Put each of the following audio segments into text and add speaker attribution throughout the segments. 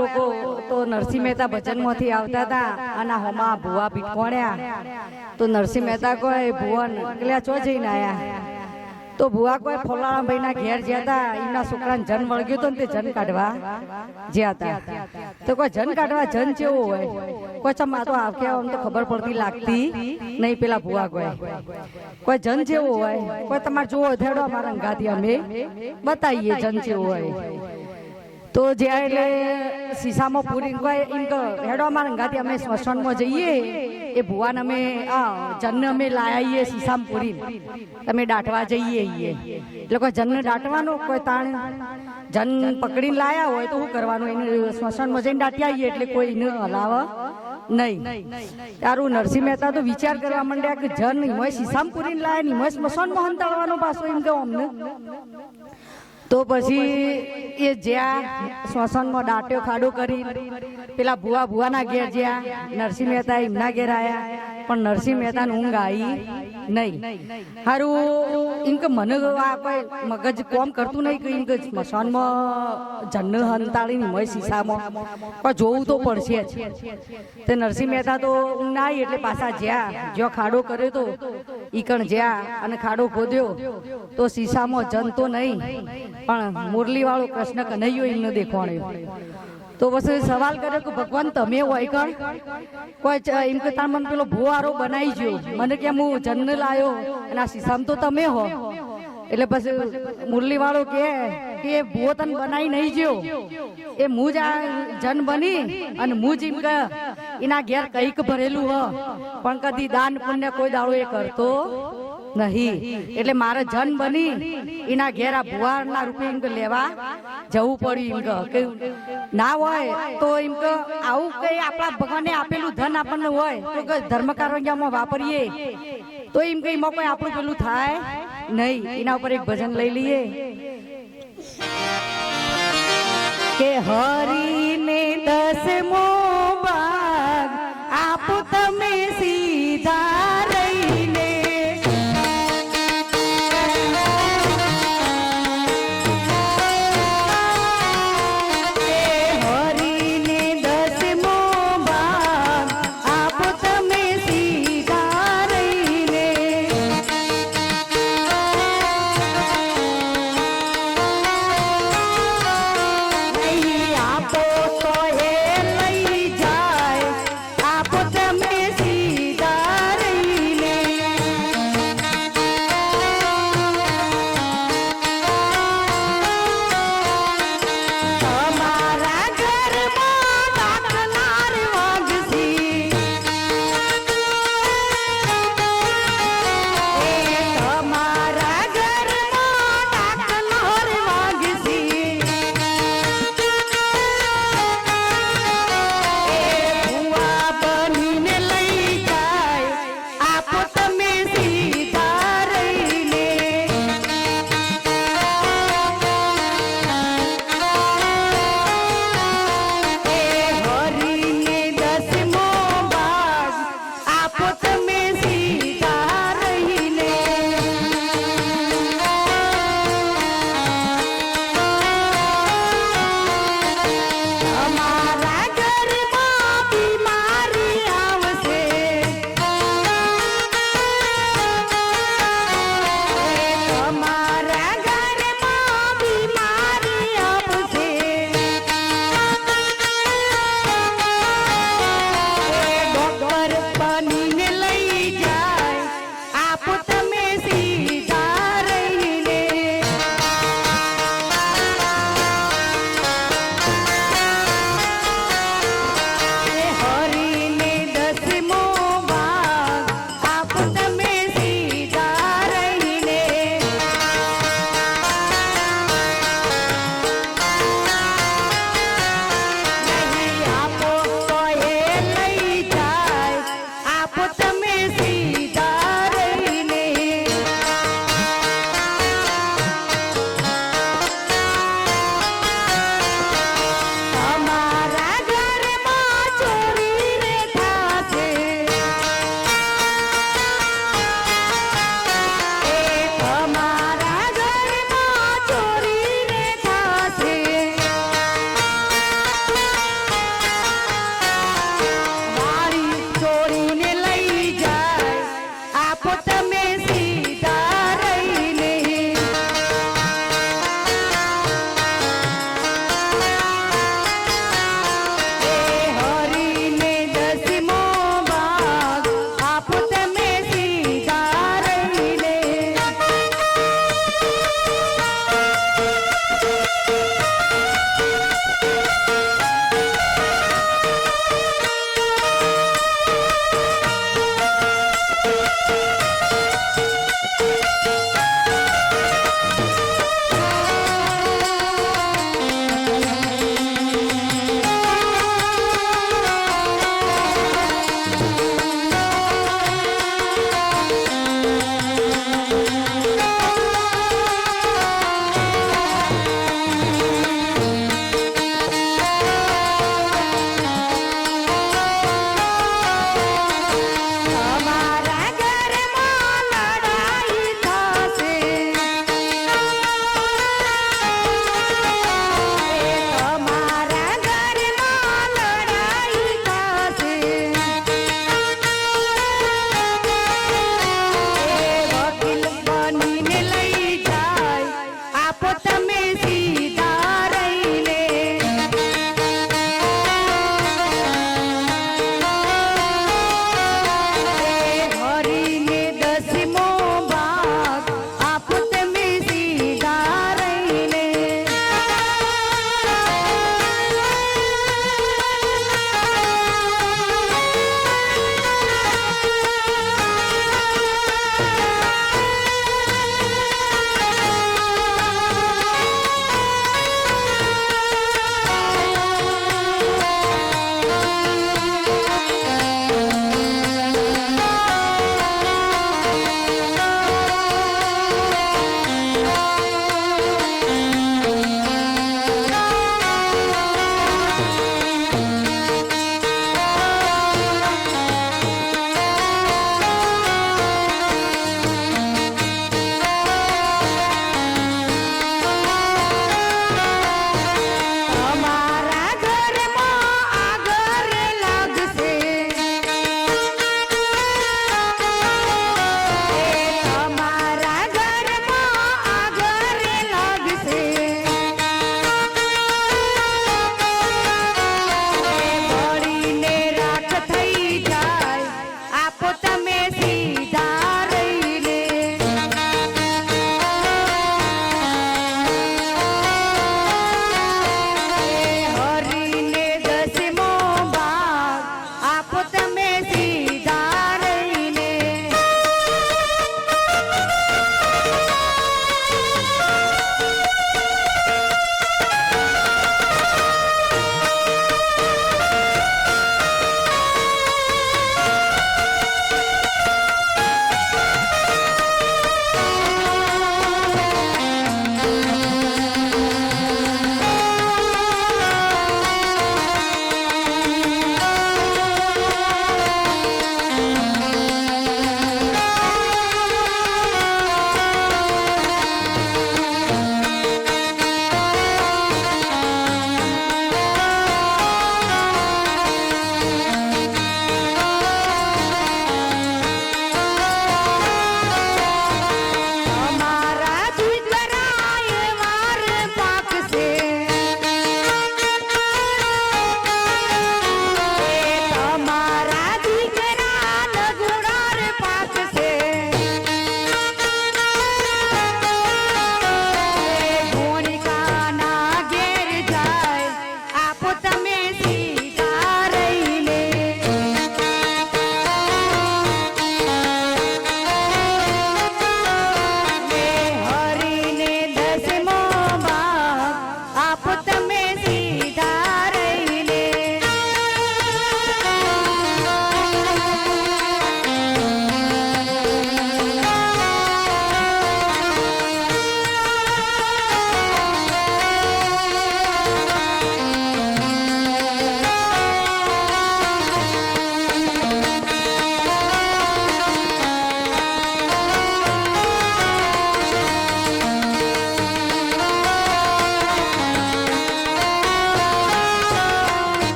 Speaker 1: લોકો તો નરસિંહ મહેતા ભજનમાંથી આવતા હતા અને હમા ભુવા ભીખોણ્યા તો નરસિંહ મહેતા કોઈ ભુવન એટલે ચો જઈને આયા. તો ભુવા કોઈ ફોલાણા ભાઈના ઘેર જ્યાં હતા, એમના છોકરાને જન વળગ્યો હતો ને તે જન કાઢવા જ્યાં હતા. તો કોઈ જન કાઢવા જન જેવો હોય. કોઈ ચમ આ તો આવકે આમ તો ખબર પડતી લાગતી નહીં પેલા ભુવા કોઈ કોઈ જન જેવો હોય. કોઈ તમારે જોવો થેડો અમારા અંગાથી અમે બતાવીએ જન જેવો હોય. તો જ્યાં એટલે સીસામાં પૂરી એમ તો હેડો અમારા ગાતી અમે સ્મશાનમાં જઈએ, એ ભુવાન અમે, આ જન્ન અમે લાવીએ શીશામાં પૂરી તમે દાટવા જઈએ ઈએ. એટલે કોઈ જન્ન દાટવાનો, કોઈ તાણ જન પકડીને લાયા હોય તો શું કરવાનું? એને સ્મશાનમાં જઈને દાટી આવીએ એટલે કોઈ એને હલાવ, નહીં. તારું નરસિંહ મહેતા તો વિચાર કરવા માંડ્યા કે જન હિમય શીશામ પૂરીને લાયા નહીં હિમય સ્મશાનમાં હંતાડવાનો પાછો એમ કે અમને. તો પછી એ જ્યાં શ્વસનમાં દાટ્યો ખાડો કરી, પેલા ભુવા ભુવાના ઘેર જ્યાં નરસિંહ મહેતા એમના ઘેર આવ્યા પણ નરસિંહ મહેતાને ઊંઘ આવી નહીં. સારું એમ કે મને આ કોઈ મગજ કોમ કરતું નહીં કે એમ કે સ્મશાનમાં જન્ન હંતાળીને મય શીશામાં. પણ જોવું તો પડશે તે નરસિંહ મહેતા તો ઊંઘ આવી એટલે પાછા જ્યાં જ્યાં ખાડો કર્યો તો ઈકણ જ્યાં અને ખાડો ખોદ્યો, તો સીસામાં જન નહીં, પણ મુરલી વાળો કૃષ્ણ કનૈયો એમને દેખવાણ્યો. તો પછી સવાલ કર્યો કે ભગવાન, તમે હોય કણ? કોઈ એમ કે તાર મને પેલો ભુવારો બનાવી ગયો. મને કેમ હું જન્મ લાયો અને આ સીસામ તો તમે હો. એટલે પછી મુરલી વાળો કે એ ભુવો તને બનાવી નહીં જો એ મુજ આ જન બની અને મુજ એમ કે એના ઘેર કંઈક ભરેલું હ. પણ કદી દાન પુણ્ય કોઈ દાડો એ કરતો નહીં. એટલે મારે જન બની એના ઘેર આ ભુવાના રૂપે એમ કે લેવા જવું પડ્યું એમ કે. ના હોય તો એમ કે આવું કઈ આપણા ભગવાને આપેલું ધન આપણને હોય તો ધર્મ કારણમાં વાપરીએ. તો એમ કે એમાં કોઈ આપણું પેલું થાય? નહીં એના ઉપર એક ભજન લઈ લઈએ. કે હરીને દસમો ભાગ આપો તમે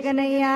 Speaker 1: கனகனையா